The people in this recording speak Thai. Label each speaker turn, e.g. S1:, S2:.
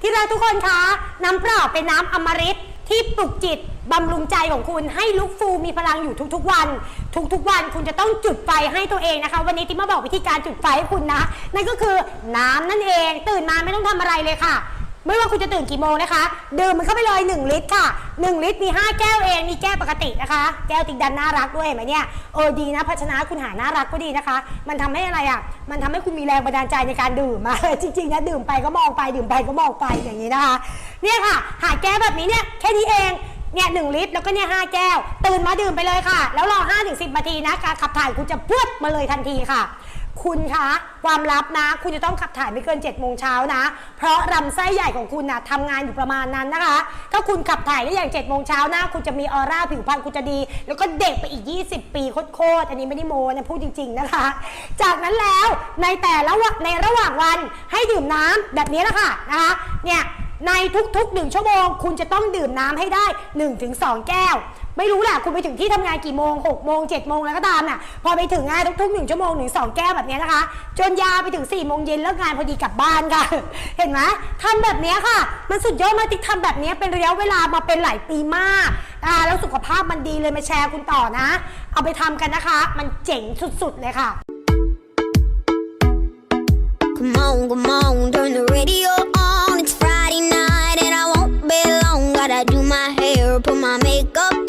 S1: ที่รักทุกคนคะ น้ำเปล่าเป็นน้ำอมฤตที่ปลุกจิตบำรุงใจของคุณให้ลุกฟูมีพลังอยู่ทุกๆวัน ทุกๆวันคุณจะต้องจุดไฟให้ตัวเองนะคะ วันนี้ที่มาบอกวิธีการจุดไฟให้คุณนะ นั่นก็คือน้ำนั่นเอง ตื่นมาไม่ต้องทำอะไรเลยค่ะ ไม่ว่าคุณจะตื่นกี่โมงนะคะดื่มมันเข้าไปเลย 1 ลิตรค่ะ 1 ลิตรมี 5 แก้วเอง มีแก้วปกตินะคะ แก้วติดดันน่ารักด้วยเห็นไหมเนี่ยเออดีนะภาชนะคุณหาน่ารักก็ดีนะคะ มันทำให้อะไรอะ มันทำให้คุณมีแรงบันดาลใจในการดื่มมาจริงๆนะดื่มไปก็มองไปดื่มไปก็มองไปอย่างนี้นะคะ เนี่ยค่ะ หาแก้วแบบนี้เนี่ยแค่นี้เองเนี่ยหลิตรแล้วก็เนี่ยห้าแก้ว ตื่นมาดื่มไปเลยค่ะ แล้วรอ5-10ถึงสินาทีนะการขับถ่ายคุณจะพวดมาเลยทันทีค่ะ คุณคะความลับนะ คุณจะต้องขับถ่ายไม่เกิน7จ็ดโมงเช้านะ เพราะลำไส้ใหญ่ของคุณนะทำงานอยู่ประมาณนั้นนะคะ ถ้าคุณขับถ่ายได้อย่าง7จ็ดโมงเช้านะ คุณจะมีออร่าผิวพรรณคุณจะดี แล้วก็เด็กไปอีก 20 ปีโคตรๆอันนี้ไม่ได้โมนะพูดจริง ๆนะคะ จากนั้นแล้วในแต่ละวันในระหว่างวันให้ดื่มน้ำแบบนี้แหละค่ะนะคะเนี่ย ในทุกๆ 1 ชั่วโมง คุณจะต้องดื่มน้ำให้ได้ 1-2 แก้ว ไม่รู้แหละคุณไปถึงที่ทำงานกี่โมง6โมง7โมงแล้วก็ตามน่ะ พอไปถึงงานทุกๆ 1 ชั่วโมงถึง2แก้วแบบนี้นะคะ จนยาวไปถึง4โมงเย็นแล้วงานพอดีกลับบ้านค่ะ เห็นไหมทำแบบนี้ค่ะ มันสุดยอดมากที่ทำแบบนี้เป็นระยะเวลามาเป็นหลายปีมากอ่าแล้วสุขภาพมันดีเลยมาแชร์คุณต่อนะ เอาไปทำกันนะคะ มันเจ๋งสุดๆเลยค่ะ
S2: Come on, come on, turn the radio hair, put my makeup